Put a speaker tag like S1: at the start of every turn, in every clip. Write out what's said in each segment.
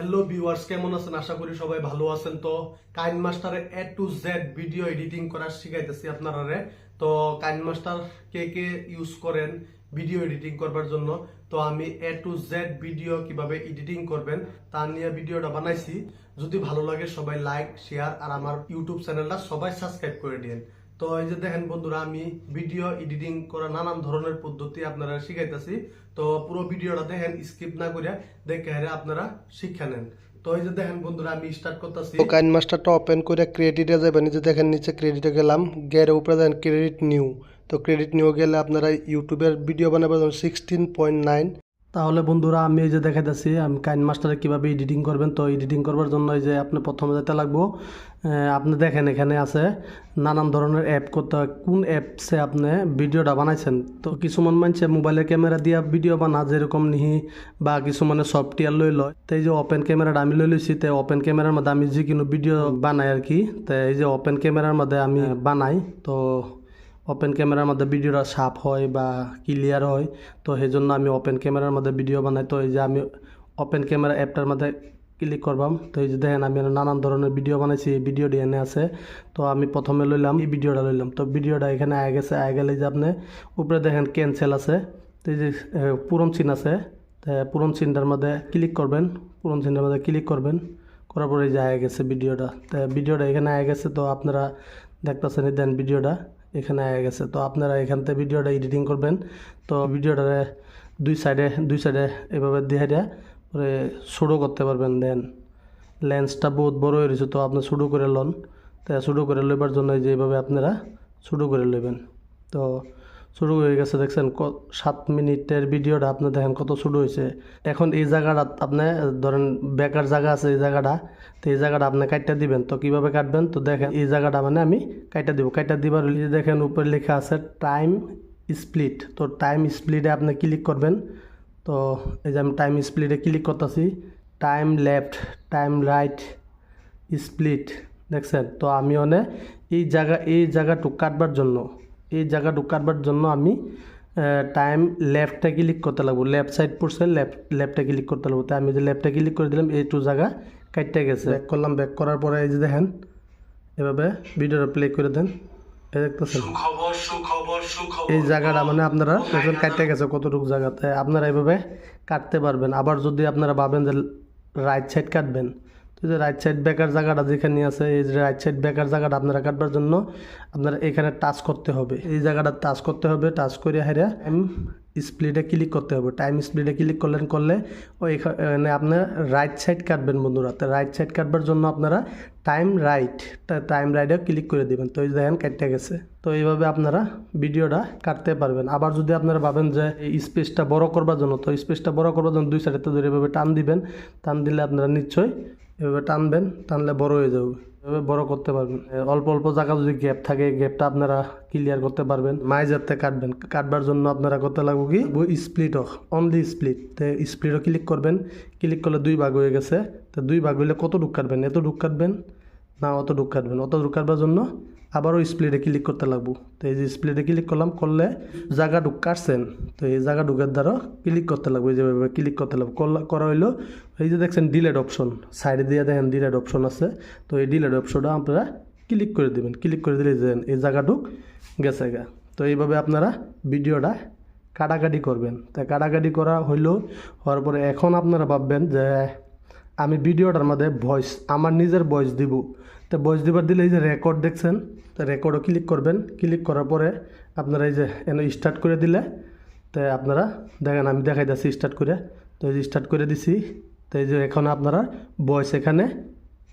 S1: Hello viewers কেমন আছেন? আশা করি সবাই ভালো আছেন তো। কাইন মাস্টারে A to Z video editing করা শিখাইতেছি আপনারা তো কাইন মাস্টার কে কে ইউজ করেন ভিডিও এডিটিং করবার জন্য? তো আমি এ টু জেড ভিডিও কীভাবে এডিটিং করবেন, তা নিয়ে ভিডিওটা বানাইছি। যদি ভালো লাগে, সবাই লাইক শেয়ার আর আমার ইউটিউব চ্যানেলটা সবাই সাবস্ক্রাইব করে দিন তো এই যে দেখেন বন্ধুরা, আমি ভিডিও এডিটিং করা নানান ধরনের পদ্ধতি আপনারা শিখাইতেছি। তো পুরো ভিডিওটা দেখেন স্কিপ না করে দেখে হেরে আপনারা শিক্ষা নেন। তো এই যে দেখেন বন্ধুরা, আমি স্টার্ট করতেছি।
S2: কাইন মাস্টারটা ওপেন করে ক্রেডিটে যাবেন এই যে দেখেন, নিচে ক্রেডিটে গেলাম। গের উপরে দেখেন ক্রেডিট নিউ তো ক্রেডিট নিউ গেলে আপনারা ইউটিউবের ভিডিও বানাবেন সিক্সটিন পয়েন্ট নাইন
S1: তাহলে বন্ধুরা, আমি এই যে দেখাইতেছি, আমি কাইন মাস্টারে কীভাবে এডিটিং করবেন, তো এডিটিং করবার জন্য এই যে আপনি প্রথমে যেতে লাগবো। আপনি দেখেন এখানে আছে নানান ধরনের অ্যাপ করতে কোন অ্যাপসে আপনি ভিডিওটা বানাইছেন? তো কিছুমান মানুষে মোবাইলের ক্যামেরা দিয়া ভিডিও বানা, যেরকম নিহি, বা কিছুমানে সফটওয়্যার লই লয়। তো এই যে ওপেন ক্যামেরাটা আমি লই লইছি, তো ওপেন ক্যামেরার মধ্যে আমি যে যিকোনো ভিডিও বানাই আর কি। তো এই যে ওপেন ক্যামেরার মধ্যে আমি বানাই, তো ওপেন ক্যামেরার মধ্যে ভিডিওটা সাপ হয় বা ক্লিয়ার হয়, তো সেই জন্য আমি ওপেন ক্যামেরার মধ্যে ভিডিও বানাই। তো এই যে আমি ওপেন ক্যামেরা অ্যাপটার মধ্যে ক্লিক করবাম, তো এই যে দেখেন আমি নানান ধরনের ভিডিও বানাইছি এই ভিডিওটি এনে আছে, তো আমি প্রথমে লইলাম, এই ভিডিওটা লইলাম। তো ভিডিওটা এখানে আগে গেছে আগে গেলে যে আপনি উপরে দেখেন ক্যান্সেল আছে, তো এই যে পুরন চিন আছে পুরন চিনটার মধ্যে ক্লিক করবেন, পুরন চিনটার মধ্যে ক্লিক করবেন, করার পরে যে আগে গেছে ভিডিওটা তো ভিডিওটা এখানে আগে গেছে, তো আপনারা দেখতেছেন দেন ভিডিওটা এখানে আগে গেছে। তো আপনারা এখান থেকে ভিডিওটা এডিটিং করবেন। তো ভিডিওটা দুই সাইডে দুই সাইডে এভাবে দিয়ে পরে শুরু করতে পারবেন। দেন লেন্সটা বহুত বড় হয়ে তো আপনি শুরু করে লন। তা শুরু করে লইবার জন্য যেভাবে আপনারা শুরু করে লইবেন। তো শুরু হয়ে গেছে, দেখছেন সাত মিনিটের ভিডিওটা আপনি দেখেন কত শুরু হয়েছে। এখন এই জায়গাটা আপনি, ধরেন, বেকার জায়গা আছে এই জায়গাটা, তো এই জায়গাটা আপনি কাটটা দিবেন। তো কীভাবে কাটবেন? তো দেখেন, এই জায়গাটা মানে আমি কাটটা দিব। কাটটা দিবার দেখেন, উপরে লেখা আছে টাইম স্প্লিট। তো টাইম স্প্লিটে আপনি ক্লিক করবেন। তো এই যে আমি টাইম স্প্লিটে ক্লিক করতেছি, time left, time right split, দেখছেন? তো আমি মানে এই জায়গা, এই জায়গাটুক কাটবার জন্য এই জায়গাটুক কাটবার জন্য আমি টাইম লেফটে ক্লিক করতে লাগবো। লেফট সাইড পড়ছে লেফট লেফটে ক্লিক করতে লাগবো। তো আমি যে লেফটে ক্লিক করে দিলাম এই টু জায়গা কাটতে গেছে। ব্যাক করলাম ব্যাক করার পরে এই যে দেখেন এভাবে ভিডিওটা প্লে করে দেন। এই দেখতেছেন? এই জায়গাটা মানে আপনারা দেখবেন কাটতে গেছে কতটুকু জায়গাতে। আপনারা এইভাবে কাটতে পারবেন। আবার যদি আপনারা ভাবেন যে রাইট সাইড কাটবেন তো যে রাইট সাইড বেকার জায়গাটা যেখানে আছে, এই যে রাইট সাইড বেকার জায়গাটা আপনারা কাটবার জন্য আপনারা এখানে টাচ করতে হবে। এই জায়গাটা টাচ করতে হবে টাচ করে হারে টাইম স্প্লিটে ক্লিক করতে হবে। টাইম স্প্লিটে ক্লিক করলেন, করলে ওই এখানে আপনার রাইট সাইড কাটবেন বন্ধুরা। তো রাইট সাইড কাটবার জন্য আপনারা টাইম রাইট টাইম রাইটে ক্লিক করে দিবেন। তো এই দেখেন কাটতে গেছে। তো এইভাবে আপনারা ভিডিওটা কাটতে পারবেন। আবার যদি আপনারা ভাবেন যে এই স্পেসটা বড় করবার জন্য, তো স্পেসটা বড় করবার জন্য দুই সাইডে তো ধরে এভাবে টান দিবেন। টান দিলে আপনারা নিশ্চয়ই এভাবে টানবেন, টানলে বড় হয়ে যাবে। এভাবে বড় করতে পারবেন। অল্প অল্প জায়গা যদি গ্যাপ থাকে গ্যাপটা আপনারা ক্লিয়ার করতে পারবেন। মাইজারতে কাটবেন। কাটবার জন্য আপনারা করতে লাগবে কি? স্প্লিট অনলি স্প্লিট তো স্প্লিটও ক্লিক করবেন। ক্লিক করলে দুই ভাগ হয়ে গেছে। তো দুই ভাগ হইলে কত ঢুক কাটবেন? এত ঢুক কাটবেন না অত ঢুক কাটবেন? অত ঢুক কাটবার জন্য আবারও স্প্লিটে ক্লিক করতে লাগবো। তো এই যে স্প্লিটে ক্লিক করলাম, করলে জায়গা ঢুক কাটছেন। তো এই জায়গা ঢুকের দ্বারা ক্লিক করতে লাগবে, এই যে ক্লিক করতে লাগবে। করা হইল, এই যে দেখছেন ডিলেট অপশন সাইডে দিয়ে দেখেন ডিলেট অপশন আছে। তো এই ডিলেট অপশনটা আপনারা ক্লিক করে দেবেন। ক্লিক করে দিলে যে এই জায়গা ঢুক গেছে গা। তো এইভাবে আপনারা ভিডিওটা কাটাকাটি করবেন। তা কাটাকাটি করা হইল, হওয়ার পরে এখন আপনারা ভাববেন যে আমি ভিডিওটার মধ্যে ভয়েস আমার নিজের ভয়েস দিব। তো ভয়েস দিবার দিলে এই যে রেকর্ড দেখছেন, তো রেকর্ডও ক্লিক করবেন। ক্লিক করার পরে আপনারা এই যে এনে স্টার্ট করে দিলে, তো আপনারা দেখেন আমি দেখাই দিচ্ছি স্টার্ট করে। তো এই যে স্টার্ট করে দিছি, তো এই যে এখন আপনারা ভয়েস এখানে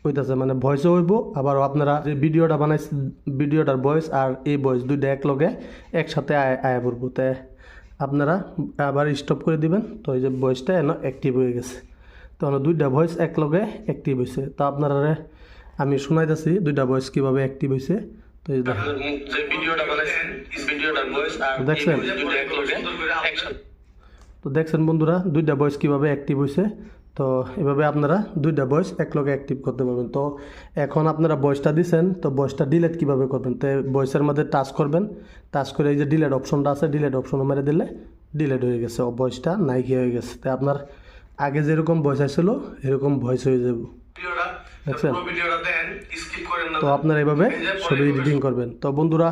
S1: হইতেছে মানে ভয়েসও হইব আবার আপনারা যে ভিডিওটা বানাইছে, ভিডিওটার ভয়েস আর এই ভয়েস দুইটা একলগে একসাথে আয়, আয়া পড়ব। তো আপনারা আবার স্টপ করে দিবেন, তো এই যে ভয়েসটা এন অ্যাক্টিভ হয়ে গেছে। তখন দুইটা ভয়েস একলগে অ্যাক্টিভ হয়েছে তো আপনারা আমি শোনাইতেছি দুইটা ভয়েস কীভাবে অ্যাক্টিভ হয়েছে তো এই দেখেন।
S3: যে ভিডিওটা বানাইছেন ভিডিওটার ভয়েস আর
S1: দেখছেন? তো দেখছেন বন্ধুরা দুইটা ভয়েস কীভাবে অ্যাক্টিভ হয়েছে তো এভাবে আপনারা দুইটা ভয়েস একলগে অ্যাক্টিভ করতে পারবেন। তো এখন আপনারা ভয়েসটা দিছেন তো ভয়েসটা ডিলেট কীভাবে করবেন? তো ভয়েসের মধ্যে টাচ করবেন। টাচ করে এই যে ডিলেট অপশনটা আছে ডিলেট অপশন মেরে দিলে ডিলেট হয়ে গেছে। ভয়েসটা নাইকি হয়ে গেছে। তো আপনার আগে যেরকম ভয়েস আসছিল এরকম ভয়েস হয়ে যাব দেখছেন? তো আপনারা এভাবে
S3: এই যে পরে
S1: ছবি এডিটিং করবেন। তো বন্ধুরা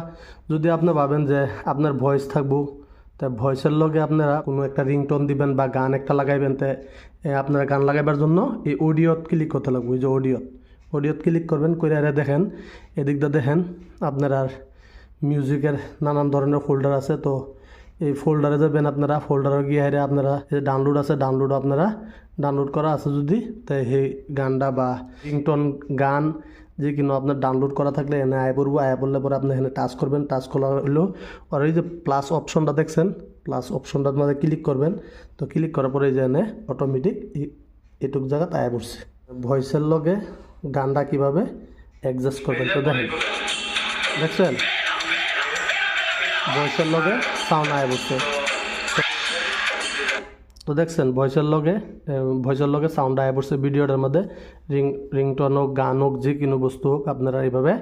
S1: যদি আপনি ভাবেন যে আপনার ভয়েস থাকব তা ভয়েসের লগে আপনারা কোনো একটা রিংটোন দিবেন বা গান একটা লাগাইবেন তে আপনারা গান লাগাইবার জন্য এই অডিওত ক্লিক করতে লাগবে এই যে অডিওত অডিওত ক্লিক করবেন করে আরে দেখেন এদিকটা দেখেন আপনার আর মিউজিকের নানান ধরনের ফোল্ডার আছে তো এই ফোল্ডারে যাবেন আপনারা ফোল্ডারে গিয়ে হারে আপনারা ডাউনলোড আছে ডাউনলোড আপনারা ডাউনলোড করা আছে যদি, তাই সেই গানটা বা রিংটন গান যে কিনো আপনার ডাউনলোড করা থাকলে এনে আয় পড়ব, আয় পড়লে পরে আপনি এখানে টাচ করবেন টাচ করা হলো আর এই যে প্লাস অপশনটা দেখছেন প্লাস অপশনটার মধ্যে ক্লিক করবেন, তো ক্লিক করার পরে যে এনে অটোমেটিক এটুক জায়গাত আয় পড়ছে। ভয়েসের লগে গানটা কীভাবে অ্যাডজাস্ট করবেন তো দেখেন। দেখছেন? ভয়েসের লগে সাউন্ড আয় বসছে তো দেখছেন ভয়েসের লগে ভয়েসের লগে সাউন্ড আয় পড়ছে ভিডিওটার মধ্যে রিং, রিংটন হোক, গান হোক, যে কোনো বস্তু হোক আপনারা এইভাবে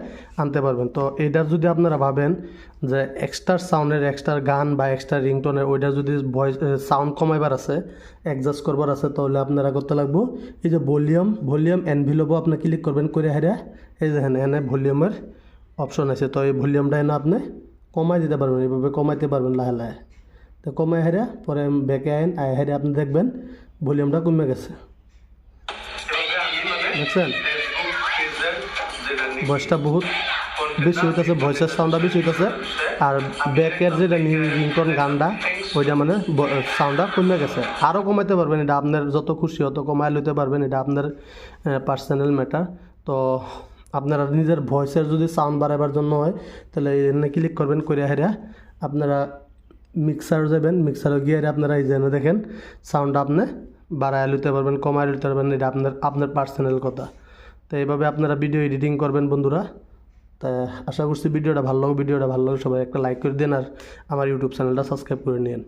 S1: আনতে পারবেন। তো এইটার যদি আপনারা ভাবেন যে এক্সট্রা সাউন্ডের এক্সট্রা গান বা এক্সট্রা রিংটনের ওইটা যদি ভয়েস সাউন্ড কমাইবার আছে অ্যাডজাস্ট করবার আছে, তাহলে আপনারা করতে লাগবো, এই যে ভলিউম ভলিউম এনভিলপও আপনি ক্লিক করবেন করে হেরে এই যে হ্যাঁ এনে ভলিউমের অপশন আছে। তো এই ভলিউমটা এনে আপনি কমাই দিতে পারবেন, এইভাবে কমাইতে পারবেন লাহে লাহে। তো কমাই হেরে পরে ব্যাকে আইন আয় হেরে আপনি দেখবেন, ভলিউমটা কমে গেছে।
S3: এভাবে আমি মানে
S1: দেখছেন?
S3: ফেসবুক পেজের যেটা নি-
S1: ভয়েসটা বহুত বেশি হইতেছে, ভয়েসের সাউন্ডটা বেশি হইতেছে। আর ব্যাকের যেটা রিংটন গানটা, ওইটা মানে সাউন্ডটা কমে গেছে। আরও কমাইতে পারবেন, এটা আপনার যত খুশি হতো কমাই লইতে পারবেন, এটা আপনার পার্সোনাল ম্যাটার তো আপনারা নিজের ভয়েসের যদি সাউন্ড বাড়াবার জন্য হয়, তাহলে এখানে ক্লিক করবেন করে হেরা আপনারা মিক্সার যাবেন মিক্সারে গিয়ে আপনারা এই জেনে দেখেন সাউন্ডটা আপনি বাড়ায় লইতে পারবেন কমায় লইতে পারবেন, এটা আপনার আপনার পার্সোনাল কথা। তো এইভাবে আপনারা ভিডিও এডিটিং করবেন বন্ধুরা। তা আশা করছি ভিডিওটা ভালো লাগে ভিডিওটা ভালো লাগে সবাই একটা লাইক করে দেন আর আমার ইউটিউব চ্যানেলটা সাবস্ক্রাইব করে নিন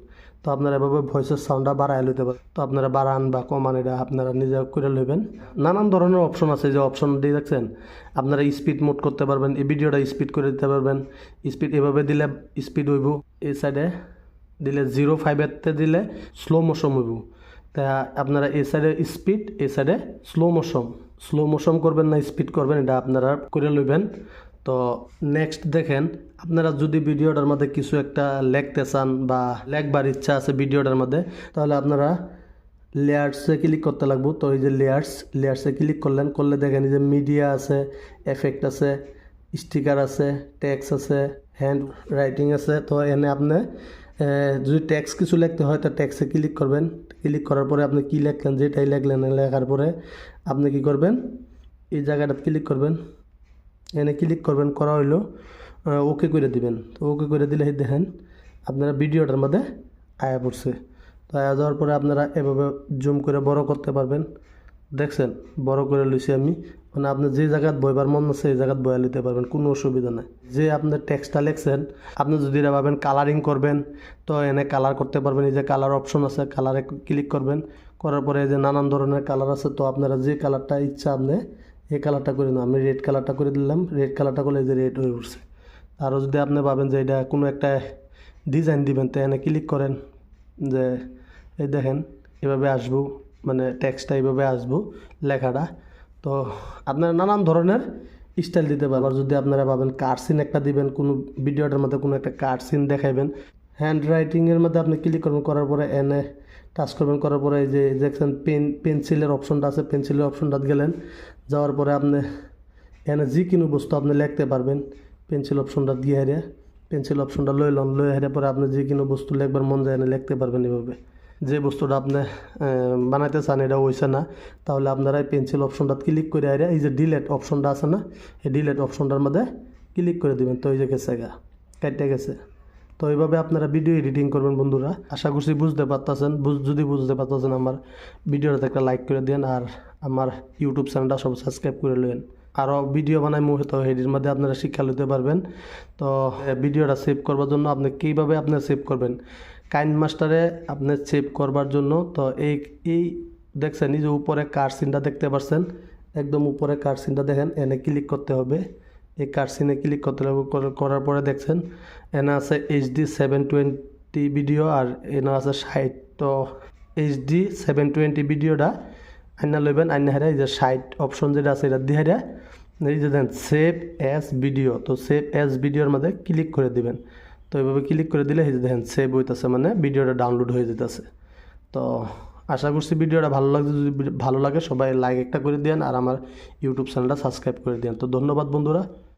S1: তো আপনারা এভাবে ভয়েসের সাউন্ডটা বাড়ায় লইতে পারেন। তো আপনারা বাড়ান বা কমান, এটা আপনারা নিজে করে লইবেন। নানান ধরনের অপশন আছে, যে অপশন দিয়ে দেখছেন, আপনারা স্পিড মোড করতে পারবেন, এই ভিডিওটা স্পিড করে দিতে পারবেন। স্পিড এভাবে দিলে স্পিড হইব, এই সাইডে দিলে জিরো ফাইভেরতে দিলে স্লো মোশন হইব। তা আপনারা এই সাইডে স্পিড এই সাইডে স্লো মোশন স্লো মোশন করবেন না স্পিড করবেন, এটা আপনারা করে লইবেন। তো নেক্সট দেখেন, আপনারা যদি ভিডিওটার মধ্যে কিছু একটা লেখতে চান বা লেখবার ইচ্ছা আছে ভিডিওটার মধ্যে, তাহলে আপনারা লেয়ার্সে ক্লিক করতে লাগবো। তো এই যে লেয়ার্স লেয়ার্সে ক্লিক করলেন, করলে দেখেন এই যে মিডিয়া আছে এফেক্ট আছে স্টিকার আছে ট্যাক্স আছে হ্যান্ড রাইটিং আছে। তো এনে আপনি যদি ট্যাক্স কিছু লিখতে হয়, তো ট্যাক্সে ক্লিক করবেন। ক্লিক করার পরে আপনি কী লেখলেন, যেটাই লেখলেন, লেখার পরে আপনি কি করবেন, এই জায়গাটা ক্লিক করবেন। এনে ক্লিক করবেন, করা হইল ওকে করে দিবেন। তো ওকে করে দিলে দেখেন, আপনারা ভিডিওটার মধ্যে আয়া পড়ছে। তো আয়া যাওয়ার পরে আপনারা এভাবে জুম করে বড় করতে পারবেন। দেখছেন, বড় করে লইছি আমি। মানে আপনি যে জায়গাত বইবার মন আছে, এই জায়গাত বয়া লইতে পারবেন, কোনো অসুবিধা নাই। যে আপনার টেক্সটটা লেখছেন, আপনি যদি এটা ভাবেন কালারিং করবেন, তো এনে কালার করতে পারবেন। এই যে কালার অপশন আছে কালারে ক্লিক করবেন। করার পরে যে নানান ধরনের কালার আছে, তো আপনারা যে কালারটা ইচ্ছা আপনি এই কালারটা করে দিন আমি রেড কালারটা করে দিলাম। রেড কালারটা করলে যে রেড হয়ে উঠছে। আরও যদি আপনি ভাবেন যে এটা কোনো একটা ডিজাইন দিবেন, তো এনে ক্লিক করেন যে, এই দেখেন, এভাবে আসব মানে টেক্সটটা এইভাবে আসব, লেখাটা। তো আপনারা নানান ধরনের স্টাইল দিতে পারবেন। আর যদি আপনারা ভাবেন কার্ড একটা দিবেন, কোনো ভিডিওটার মধ্যে কোনো একটা কার্ড সিন দেখাইবেন হ্যান্ড রাইটিংয়ের মধ্যে আপনি ক্লিক করবেন, করার পরে এনে টাচ করবেন, করার পরে এই যে দেখছেন পেন পেন্সিলের অপশনটা আছে, পেন্সিলের অপশনটা গেলেন। যাওয়ার পরে আপনি এনে যে কোনো বস্তু আপনি লিখতে পারবেন। পেন্সিল অপশনটা দিয়ে হেরে পেন্সিল অপশনটা লই লন লই হেরে পরে আপনি যে কোনো বস্তু লিখবার মন যায় এনে লিখতে পারবেন এভাবে। যে বস্তুটা আপনি বানাইতে চান এটা হইছে না, তাহলে আপনারা এই পেন্সিল অপশনটা ক্লিক করে আইরা এই যে ডিলেট অপশনটা আছে না, এই ডিলেট অপশনটার মধ্যে ক্লিক করে দিবেন। তো এই যে গেছে গা কাটতে গেছে। তো এইভাবে আপনারা ভিডিও এডিটিং করবেন বন্ধুরা। আশা করছি বুঝতে পারতেছেন। যদি বুঝতে পারতেছেন আমার ভিডিওটাতে একটা লাইক করে দেন আর আমার ইউটিউব চ্যানেলটা সব সাবস্ক্রাইব করে লেন আরও ভিডিও বানাই তো এটির মধ্যে আপনারা শিক্ষা নিতে পারবেন। তো ভিডিওটা সেভ করবার জন্য আপনি কীভাবে আপনি সেভ করবেন? কাইন্ড মাস্টারে আপনি সেভ করবার জন্য তো এই এই দেখছেন এই যে উপরে কার সিনটা দেখতে পাচ্ছেন একদম উপরে কার সিনটা দেখেন, এনে ক্লিক করতে হবে। এই কার সিনে ক্লিক করতে হবে করার- পরে দেখছেন, এনা আছে এইচডি সেভেন টোয়েন্টি ভিডিও আর এনা আছে ষাট, তো এইচডি সেভেন টোয়েন্টি ভিডিওটা আইনা লইবেন, আইনা হেরা এই যে সাইট অপশন যেটা আছে এটা দিয়ে হেরা, এই যে দেন সেভ অ্যাজ ভিডিও তো সেভ অ্যাজ ভিডিওর মধ্যে ক্লিক করে দিবেন। তো এইভাবে ক্লিক করে দিলে এই যে দেখেন সেভ হইতেছে মানে ভিডিওটা ডাউনলোড হয়ে যেতেছে। তো আশা করছি ভিডিওটা ভালো লাগছে, যদি ভালো লাগে সবাই লাইক একটা করে দেন আর আমার ইউটিউব চ্যানেলটা সাবস্ক্রাইব করে দেন তো ধন্যবাদ বন্ধুরা।